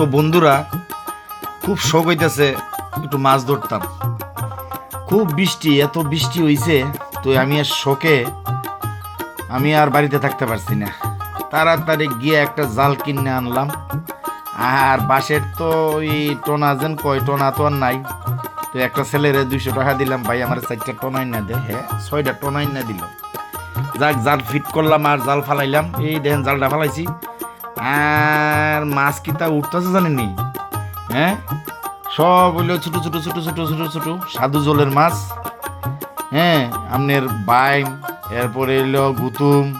তো বন্ধুরা, খুব শখ হইতেছে একটু মাছ ধরতাম। খুব বৃষ্টি, এত বৃষ্টি হইছে, তো আমি আর শোকে আমি আর বাড়িতে থাকতে পারছি না। তাড়াতাড়ি গিয়ে একটা জাল কিনে আনলাম। আর বাঁশের তো ওই টোনা যেন কয়, টোনা তো আর নাই। তো একটা ছেলেরে দুইশো টাকা দিলাম, ভাই আমার চারটা টোনাই না দে হ্যাঁ ছয়টা টোনাই না দিল। যাক, জাল ফিট করলাম আর জাল ফালাইলাম। এই দেখেন, জালটা ফালাইছি। আর মাছ কি তা উঠতেছে জানেননি? হ্যাঁ? সব হইল ছোট ছোট ছোট ছোট ছোট ছোট সাধু জলের মাছ। হ্যাঁ আপনার বাইম এরপরে এলো গুতুম,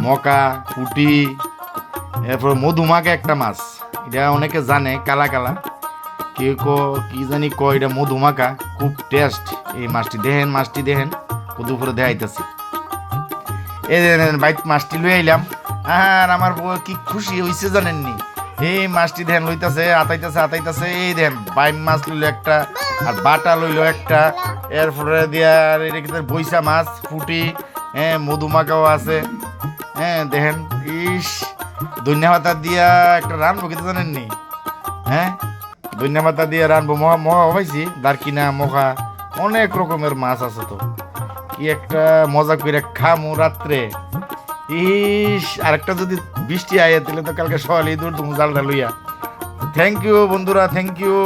মকা পুটি এরপর মধুমাকে একটা মাছ। এটা অনেকে জানে, কালা কালা। কেউ ক, কি জানি ক এটা মধুমাকা। খুব টেস্ট এই মাছটি। দেখেন মাছটি দেখেন। দুপুরে দেখাইতেছি। এই দেখেন বাইক মাছটি লই আইলাম। আর আমার বউ কি খুশি হইছে জানেননি? এই মাছটি দেখেন লইতাছে, আতাইতাছে আতাইতাছে, এই দেখেন বাইম মাছ লইলো একটা, আর বাটা লইলো একটা। এরপরে দিয়া এটা কি বৈশা মাছ, ফুটি হ্যাঁ মধুমাকাও আছে। হ্যাঁ দেখেন, ইস, ধনিয়া পাতা দিয়া একটা রানবো কিন্তু জানেননি? হ্যাঁ? ধনিয়া পাতা দিয়ে রানবো, মহা মহা পাইছি দারকিনা মখা অনেক রকমের মাছ আছে তো। কি একটা মজা করে খামু রাত্রে। ইস, আরেকটা যদি বৃষ্টি আয়, তাহলে তো কালকে সকালে দূর তুমি জালটা লইয়া। থ্যাংক ইউ বন্ধুরা থ্যাংক ইউ